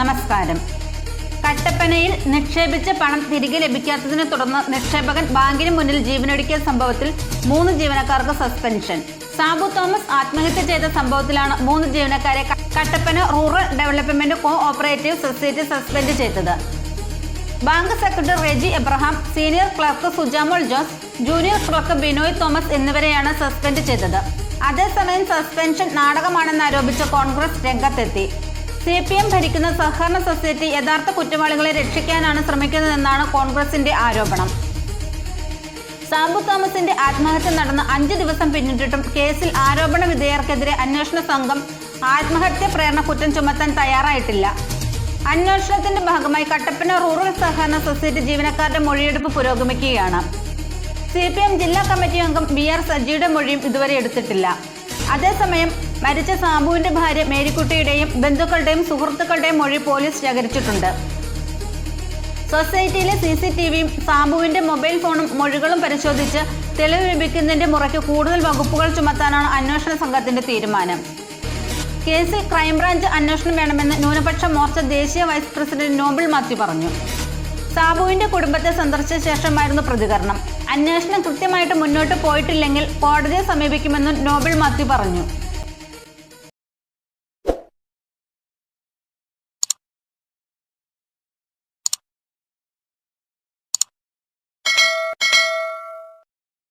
നമസ്കാരം. കട്ടപ്പനയിൽ നിക്ഷേപിച്ച പണം തിരികെ ലഭിക്കാത്തതിനെ തുടർന്ന് നിക്ഷേപകൻ ബാങ്കിന് മുന്നിൽ ജീവനൊടുക്കിയ സംഭവത്തിൽ മൂന്ന് ജീവനക്കാർക്ക് സസ്പെൻഷൻ. സാബു തോമസ് ആത്മഹത്യ ചെയ്ത സംഭവത്തിലാണ് മൂന്ന് ജീവനക്കാരെ Kattappana rural development co operative society suspend ചെയ്തത്. Bank secretary Reji Abraham senior clerk Sujamol Jose junior clerk Binoy Thomas എന്നിവരെയാണ് സസ്പെൻഡ് ചെയ്തത്. അതേസമയം സസ്പെൻഷൻ നാടകമാണെന്നാരോപിച്ച കോൺഗ്രസ് രംഗത്തെത്തി. സി പി എം ഭരിക്കുന്ന സഹകരണ സൊസൈറ്റി യഥാർത്ഥ കുറ്റവാളികളെ രക്ഷിക്കാനാണ് ശ്രമിക്കുന്നതെന്നാണ് കോൺഗ്രസിന്റെ ആരോപണം. സാബു തോമസിന്റെ ആത്മഹത്യ നടന്ന അഞ്ച് ദിവസം പിന്നിട്ടിട്ടും കേസിൽ ആരോപണ വിധേയർക്കെതിരെ അന്വേഷണ സംഘം ആത്മഹത്യ പ്രേരണ കുറ്റം ചുമത്താൻ തയ്യാറായിട്ടില്ല. അന്വേഷണത്തിന്റെ ഭാഗമായി കട്ടപ്പന റൂറൽ സഹകരണ സൊസൈറ്റി ജീവനക്കാരുടെ മൊഴിയെടുപ്പ് പുരോഗമിക്കുകയാണ്. സി ജില്ലാ കമ്മിറ്റി അംഗം ബി ആർ സജിയുടെ മൊഴിയും ഇതുവരെ എടുത്തിട്ടില്ല. അതേസമയം മരിച്ച സാബുവിന്റെ ഭാര്യ മേരിക്കുട്ടിയുടെയും ബന്ധുക്കളുടെയും സുഹൃത്തുക്കളുടെയും മൊഴി പോലീസ് ശേഖരിച്ചിട്ടുണ്ട്. സൊസൈറ്റിയിലെ സി സി ടി വിയും സാബുവിന്റെ മൊബൈൽ ഫോണും മൊഴികളും പരിശോധിച്ച് തെളിവ് ലഭിക്കുന്നതിന്റെ മുറയ്ക്ക് കൂടുതൽ വകുപ്പുകൾ ചുമത്താനാണ് അന്വേഷണ സംഘത്തിന്റെ തീരുമാനം. കേസിൽ ക്രൈംബ്രാഞ്ച് അന്വേഷണം വേണമെന്ന് ന്യൂനപക്ഷ മോർച്ച ദേശീയ വൈസ് പ്രസിഡന്റ് നോബിൾ മാത്യു പറഞ്ഞു. സാബുവിന്റെ കുടുംബത്തെ സന്ദർശിച്ച ശേഷമായിരുന്നു പ്രതികരണം. അന്വേഷണം കൃത്യമായിട്ട് മുന്നോട്ട് പോയിട്ടില്ലെങ്കിൽ കോടതിയെ സമീപിക്കുമെന്നും നോബിൾ മാത്യു പറഞ്ഞു.